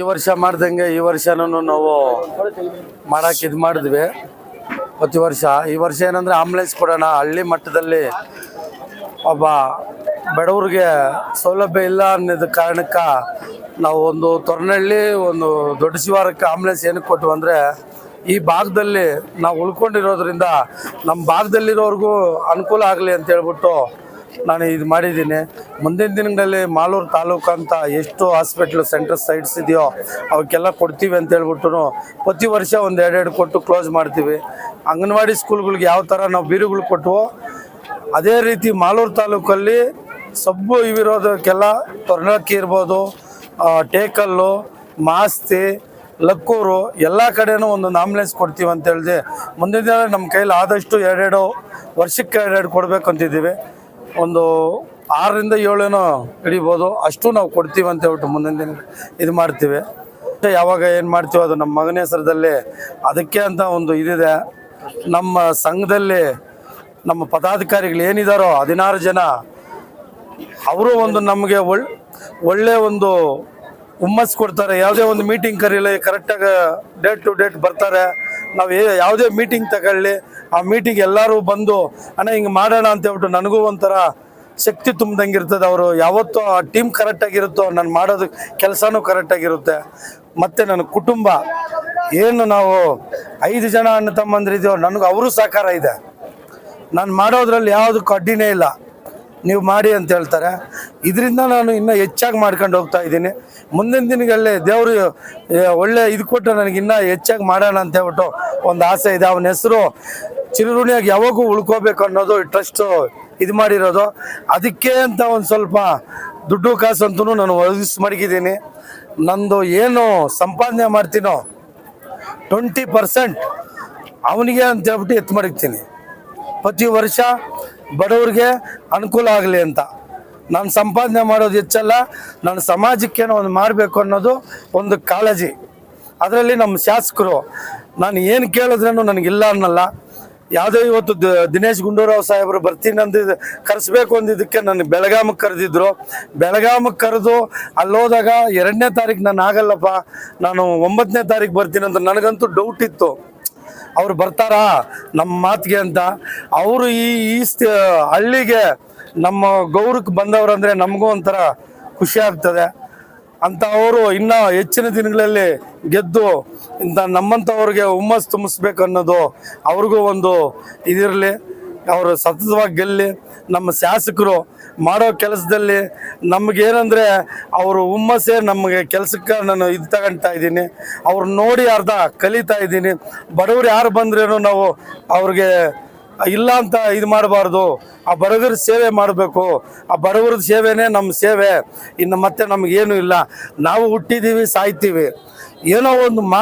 ಈ ವರ್ಷ ಮಾಡ್ದಂಗೆ ಈ ವರ್ಷನೂ ನಾವು ಮಾಡಕ್ಕೆ ಇದು ಮಾಡಿದ್ವಿ. ಪ್ರತಿ ವರ್ಷ, ಈ ವರ್ಷ ಏನಂದ್ರೆ ಆಂಬುಲೆನ್ಸ್ ಕೊಡೋಣ. ಹಳ್ಳಿ ಮಟ್ಟದಲ್ಲಿ ಒಬ್ಬ ಬಡವ್ರಿಗೆ ಸೌಲಭ್ಯ ಇಲ್ಲ ಅನ್ನೋದು ಕಾರಣಕ್ಕೆ ನಾವು ಒಂದು ತೊರನಹಳ್ಳಿ ಒಂದು ದೊಡ್ಡ ಶಿವಾರಕ್ಕೆ ಆಂಬುಲೆನ್ಸ್ ಏನಕ್ಕೆ ಕೊಟ್ಟು ಅಂದರೆ, ಈ ಭಾಗದಲ್ಲಿ ನಾವು ಉಳ್ಕೊಂಡಿರೋದ್ರಿಂದ ನಮ್ಮ ಭಾಗದಲ್ಲಿರೋರ್ಗೂ ಅನುಕೂಲ ಆಗಲಿ ಅಂತ ಹೇಳ್ಬಿಟ್ಟು ನಾನು ಇದು ಮಾಡಿದ್ದೀನಿ. ಮುಂದಿನ ದಿನಗಳಲ್ಲಿ ಮಾಲೂರು ತಾಲೂಕು ಅಂತ ಎಷ್ಟು ಹಾಸ್ಪಿಟ್ಲು ಸೆಂಟರ್ ಸೈಟ್ಸ್ ಇದೆಯೋ ಅವಕ್ಕೆಲ್ಲ ಕೊಡ್ತೀವಿ ಅಂತ ಹೇಳ್ಬಿಟ್ಟು ಪ್ರತಿ ವರ್ಷ ಒಂದು ಎರಡೆರಡು ಕೊಟ್ಟು ಕ್ಲೋಸ್ ಮಾಡ್ತೀವಿ. ಅಂಗನವಾಡಿ ಸ್ಕೂಲ್ಗಳಿಗೆ ಯಾವ ಥರ ನಾವು ಬೀರುಗಳು ಕೊಟ್ಟವೋ ಅದೇ ರೀತಿ ಮಾಲೂರು ತಾಲೂಕಲ್ಲಿ ಸಬ್ಬು ಇವಿರೋದಕ್ಕೆಲ್ಲ ತೊರ್ನಕ್ಕಿ ಇರ್ಬೋದು ಟೇಕಲ್ಲು, ಮಾಸ್ತಿ, ಲಕ್ಕೂರು ಎಲ್ಲ ಕಡೆನೂ ಒಂದೊಂದು ಆಂಬುಲೆನ್ಸ್ ಕೊಡ್ತೀವಿ ಅಂತ ಹೇಳಿದೆ. ಮುಂದಿನ ದಿನ ನಮ್ಮ ಕೈಲಿ ಆದಷ್ಟು ಎರಡೆರಡು ವರ್ಷಕ್ಕೆ ಎರಡೆರಡು ಕೊಡಬೇಕು ಅಂತಿದ್ದೀವಿ. ಒಂದು ಆರರಿಂದ ಏಳೇನೋ ಹಿಡಿಬೋದು. ಅಷ್ಟು ನಾವು ಕೊಡ್ತೀವಿ ಅಂತ ಹೇಳ್ಬಿಟ್ಟು ಮುಂದಿನ ದಿನ ಇದು ಮಾಡ್ತೀವಿ. ಯಾವಾಗ ಏನು ಮಾಡ್ತೀವೋ ಅದು ನಮ್ಮ ಮಗನ ಹೆಸರದಲ್ಲಿ ಅದಕ್ಕೆ ಅಂತ ಒಂದು ಇದಿದೆ. ನಮ್ಮ ಸಂಘದಲ್ಲಿ ನಮ್ಮ ಪದಾಧಿಕಾರಿಗಳು ಏನಿದಾರೋ ಹದಿನಾರು ಜನ, ಅವರು ಒಂದು ನಮಗೆ ಒಳ್, ಒಳ್ಳೆ ಒಂದು ಹುಮ್ಮಸ್ ಕೊಡ್ತಾರೆ. ಯಾವುದೇ ಒಂದು ಮೀಟಿಂಗ್ ಕರೀಲಿ ಕರೆಕ್ಟಾಗಿ ಡೇಟ್ ಟು ಡೇಟ್ ಬರ್ತಾರೆ. ನಾವು ಯಾವುದೇ ಮೀಟಿಂಗ್ ತಗೊಳ್ಳಿ, ಆ ಮೀಟಿಂಗ್ ಎಲ್ಲರೂ ಬಂದು, ಅಣ್ಣ, ಹಿಂಗೆ ಮಾಡೋಣ ಅಂತ ಹೇಳ್ಬಿಟ್ಟು ನನಗೂ ಒಂಥರ ಶಕ್ತಿ ತುಂಬ್ದಂಗೆ ಇರ್ತದೆ ಅವರು. ಯಾವತ್ತೂ ಆ ಟೀಮ್ ಕರೆಕ್ಟಾಗಿರುತ್ತೋ ನಾನು ಮಾಡೋದು, ಕೆಲಸನೂ ಕರೆಕ್ಟಾಗಿರುತ್ತೆ ಮತ್ತು ನನ್ನ ಕುಟುಂಬ, ಏನು ನಾವು ಐದು ಜನ ಅಣ್ಣ ತಮ್ಮಂದಿರಿದೆಯೋ ನನಗೂ ಅವರು ಸಹಕಾರ ಇದೆ. ನಾನು ಮಾಡೋದ್ರಲ್ಲಿ ಯಾವುದಕ್ಕೂ ಅಡ್ಡಿನೇ ಇಲ್ಲ. ನೀವು ಮಾಡಿ ಅಂತ ಹೇಳ್ತಾರೆ. ಇದರಿಂದ ನಾನು ಇನ್ನೂ ಹೆಚ್ಚಾಗಿ ಮಾಡ್ಕೊಂಡು ಹೋಗ್ತಾ ಇದ್ದೀನಿ. ಮುಂದಿನ ದಿನಗಳಲ್ಲಿ ದೇವರು ಒಳ್ಳೆ ಇದು ಕೊಟ್ಟು ನನಗೆ ಇನ್ನೂ ಹೆಚ್ಚಾಗಿ ಮಾಡೋಣ ಅಂತ ಹೇಳ್ಬಿಟ್ಟು ಒಂದು ಆಸೆ ಇದೆ. ಅವನ ಹೆಸರು ಚಿರುಋಣಿಯಾಗಿ ಯಾವಾಗೂ ಉಳ್ಕೋಬೇಕು ಅನ್ನೋದು ಟ್ರಸ್ಟು ಇದು ಮಾಡಿರೋದು. ಅದಕ್ಕೆ ಅಂತ ಒಂದು ಸ್ವಲ್ಪ ದುಡ್ಡು ಕಾಸು ಅಂತೂ ನಾನು ಒದಗಿಸ್ ಮಡಗಿದ್ದೀನಿ. ನಂದು ಏನು ಸಂಪಾದನೆ ಮಾಡ್ತೀನೋ ಟ್ವೆಂಟಿ ಪರ್ಸೆಂಟ್ ಅವನಿಗೆ ಅಂತ ಹೇಳ್ಬಿಟ್ಟು ಎತ್ತು ಮಡಗ್ತೀನಿ. ಪ್ರತಿ ವರ್ಷ ಬಡವ್ರಿಗೆ ಅನುಕೂಲ ಆಗಲಿ ಅಂತ. ನಾನು ಸಂಪಾದನೆ ಮಾಡೋದು ಹೆಚ್ಚಲ್ಲ, ನಾನು ಸಮಾಜಕ್ಕೇನೋ ಒಂದು ಮಾಡಬೇಕು ಅನ್ನೋದು ಒಂದು ಕಾಳಜಿ. ಅದರಲ್ಲಿ ನಮ್ಮ ಶಾಸಕರು, ನಾನು ಏನು ಕೇಳಿದ್ರೂ ನನಗಿಲ್ಲ ಅನ್ನಲ್ಲ. ಯಾವುದೇ ಇವತ್ತು ದಿನೇಶ್ ಗುಂಡೂರಾವ್ ಸಾಹೇಬರು ಬರ್ತೀನಿ ಅಂದಿದ್ದು ಕರೆಸ್ಬೇಕು ಅಂದಿದ್ದಕ್ಕೆ ನನಗೆ ಬೆಳಗಾಮಕ್ಕೆ ಕರೆದಿದ್ರು. ಬೆಳಗಾಮಕ್ಕೆ ಕರೆದು ಅಲ್ಲಿ ಹೋದಾಗ ಎರಡನೇ ತಾರೀಕು ನಾನು ಆಗಲ್ಲಪ್ಪ, ನಾನು ಒಂಬತ್ತನೇ ತಾರೀಕು ಬರ್ತೀನಿ ಅಂತ ನನಗಂತೂ ಡೌಟ್ ಇತ್ತು. ಅವ್ರು ಬರ್ತಾರಾ ನಮ್ಮ ಮಾತಿಗೆ ಅಂತ. ಅವರು ಈ ಈ ಹಳ್ಳಿಗೆ ನಮ್ಮ ಗೌರಕ್ಕೆ ಬಂದವರು ಅಂದರೆ ನಮಗೂ ಒಂಥರ ಖುಷಿ ಆಗ್ತದೆ. ಅಂತ ಅವರು ಇನ್ನೂ ಹೆಚ್ಚಿನ ದಿನಗಳಲ್ಲಿ ಗೆದ್ದು ಇಂಥ ನಮ್ಮಂಥವ್ರಿಗೆ ಹುಮ್ಮಸ್ ತುಂಬಿಸ್ಬೇಕು ಅನ್ನೋದು ಅವ್ರಿಗೂ ಒಂದು ಇದಿರಲಿ. ಅವರು ಸತತವಾಗಿ ಗೆಲ್ಲಿ ನಮ್ಮ ಶಾಸಕರು ಮಾಡೋ ಕೆಲಸದಲ್ಲಿ ನಮಗೇನಂದರೆ ಅವರು ಹುಮ್ಮಸ್ಸೇ ನಮಗೆ ಕೆಲಸಕ್ಕೆ ನಾನು ಇದು ತಗೊಳ್ತಾ ಇದ್ದೀನಿ. ಅವ್ರು ನೋಡಿ ಅರ್ಧ ಕಲಿತಾ ಇದ್ದೀನಿ. ಬಡವರು ಯಾರು ಬಂದ್ರೇನು ನಾವು ಅವ್ರಿಗೆ ಇಲ್ಲ ಅಂತ ಇದು ಮಾಡಬಾರ್ದು. ಆ ಬಡವರ ಸೇವೆ ಮಾಡಬೇಕು. ಆ ಬಡವರ ಸೇವೆನೇ ನಮ್ಮ ಸೇವೆ. ಇನ್ನು ಮತ್ತೆ ನಮಗೇನು ಇಲ್ಲ. ನಾವು ಹುಟ್ಟಿದ್ದೀವಿ ಸಾಯ್ತೀವಿ. ಏನೋ ಒಂದು